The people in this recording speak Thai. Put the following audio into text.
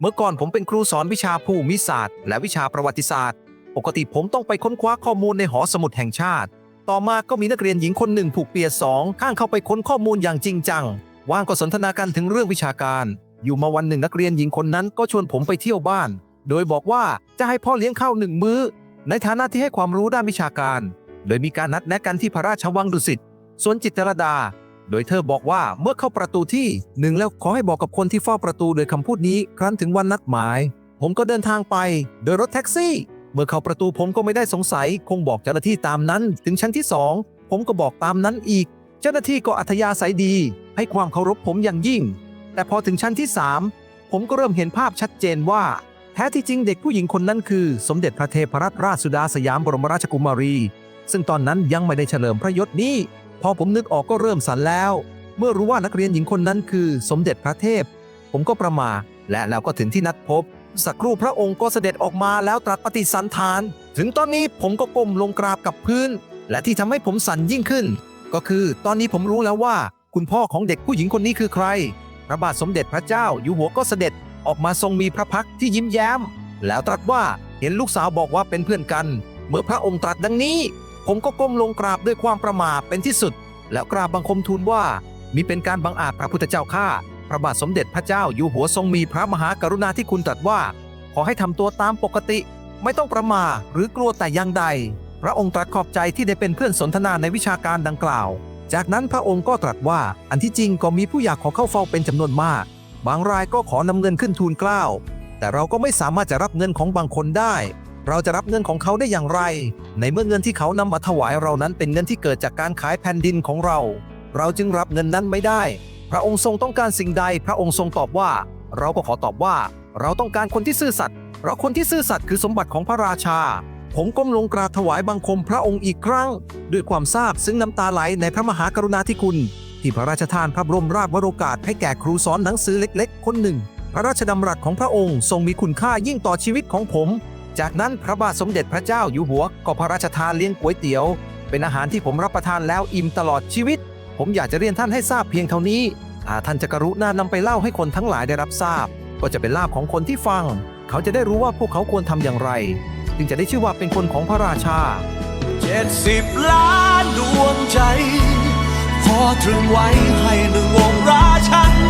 เมื่อก่อนผมเป็นครูสอนวิชาภูมิศาสตร์ และวิชาประวัติศาสตร์ ปกติผมต้องไปค้นคว้าข้อมูลในหอสมุดแห่งชาติ ต่อมาก็มีนักเรียนหญิงคนหนึ่งผูกเปียสองข้างเข้าไปค้นข้อมูลอย่างจริงจัง ว่างก็สนทนากันถึงเรื่องวิชาการ อยู่มาวันหนึ่งนักเรียนหญิงคนนั้นก็ชวนผมไปเที่ยวบ้าน โดยบอกว่าจะให้พ่อเลี้ยงข้าวหนึ่งมื้อ ในฐานะที่ให้ความรู้ด้านวิชาการ โดยมีการนัดแนะกันที่พระราชวังดุสิตสวนจิตรดา โดยเธอบอกว่าเมื่อเข้าประตูที่หนึ่งแล้วขอให้บอกกับคนที่เฝ้าประตูโดยคำพูดนี้ ครั้นถึงวันนัดหมาย ผมก็เดินทางไปโดยรถแท็กซี่ เมื่อเข้าประตูผมก็ไม่ได้สงสัย คงบอกเจ้าหน้าที่ตามนั้น ถึงชั้นที่สองผมก็บอกตามนั้นอีก เจ้าหน้าที่ก็อัธยาศัยดี ให้ความเคารพผมอย่างยิ่ง แต่พอถึงชั้นที่สามผมก็เริ่มเห็นภาพชัดเจนว่า แท้ที่จริงเด็กผู้หญิงคนนั้นคือ สมเด็จพระเทพรัตนราชสุดาสยามบรมราชกุมารี ซึ่งตอนนั้นยังไม่ได้เฉลิมพระยศนี้ พอผมนึกออกก็เริ่มสันแล้ว เมื่อรู้ว่านักเรียนหญิงคนนั้นคือสมเด็จพระเทพ ผมก็ประมาและแล้วก็ถึงที่นัดพบ สักครู่พระองค์ก็เสด็จออกมาแล้วตรัสปฏิสันฐาน ถึงตอนนี้ผมก็ก้มลงกราบกับพื้น และที่ทำให้ผมสั่นยิ่งขึ้น ก็คือตอนนี้ผมรู้แล้วว่า คุณพ่อของเด็กผู้หญิงคนนี้คือใคร พระบาทสมเด็จพระเจ้าอยู่หัวก็เสด็จออกมาทรงมีพระพักที่ยิ้มแย้ม แล้วตรัสว่าเห็นลูกสาวบอกว่าเป็นเพื่อนกัน เมื่อพระองค์ตรัสดังนี้ ผมก็ก้มลงกราบด้วยความประมาทเป็นที่สุด แล้วกราบบังคมทูลว่า มีเป็นการบังอาจพระพุทธเจ้าข้าพระบาทสมเด็จพระเจ้าอยู่หัวทรงมีพระมหากรุณาธิคุณตรัสว่า ขอให้ทำตัวตามปกติ ไม่ต้องประมาหรือกลัวแต่อย่างใด พระองค์ตรัสขอบใจที่ได้เป็นเพื่อนสนทนาในวิชาการดังกล่าว จากนั้นพระองค์ก็ตรัสว่า อันที่จริงก็มีผู้อยากขอเข้าเฝ้าเป็นจำนวนมาก บางรายก็ขอนำเงินขึ้นทูลเกล้าแต่เราก็ไม่สามารถจะรับเงินของบางคนได้ เราจะรับเงินของเขาได้อย่างไร ในเมื่อเงินที่เขานำมาถวายเรานั้นเป็นเงินที่เกิดจากการขายแผ่นดินของเรา เราจึงรับเงินนั้นไม่ได้ พระองค์ทรงต้องการสิ่งใด พระองค์ทรงตอบว่า เราก็ขอตอบว่า เราต้องการคนที่ซื่อสัตย์เพราะคนที่ซื่อสัตย์คือสมบัติของพระราชา ผมก้มลงกราบถวายบังคมพระองค์อีกครั้ง ด้วยความซาบซึ่งน้ำตาไหลในพระมหากรุณาธิคุณ ที่พระราชทานพระบรมราชวโรกาสให้แก่ครูสอนหนังสือเล็ก ๆ คนหนึ่ง พระราชดำรัสของพระองค์ทรงมีคุณค่ายิ่งต่อชีวิตของผม จากนั้นพระบาทสมเด็จพระเจ้าอยู่หัวก็พระราชทานเลี้ยงก๋วยเตี๋ยว เป็นอาหารที่ผมรับประทานแล้วอิ่มตลอดชีวิต ผมอยากจะเรียนท่านให้ทราบเพียงเท่านี้ถ้าท่านจะกรุณานำไปเล่าให้คนทั้งหลายได้รับทราบ ก็จะเป็นลาภของคนที่ฟัง เขาจะได้รู้ว่าพวกเขาควรทำอย่างไร จึงจะได้ชื่อว่าเป็นคนของพระราชาเจ็ดสิบล้านดวงใจ ขอตรึงไว้ให้หนึ่งวงราชัน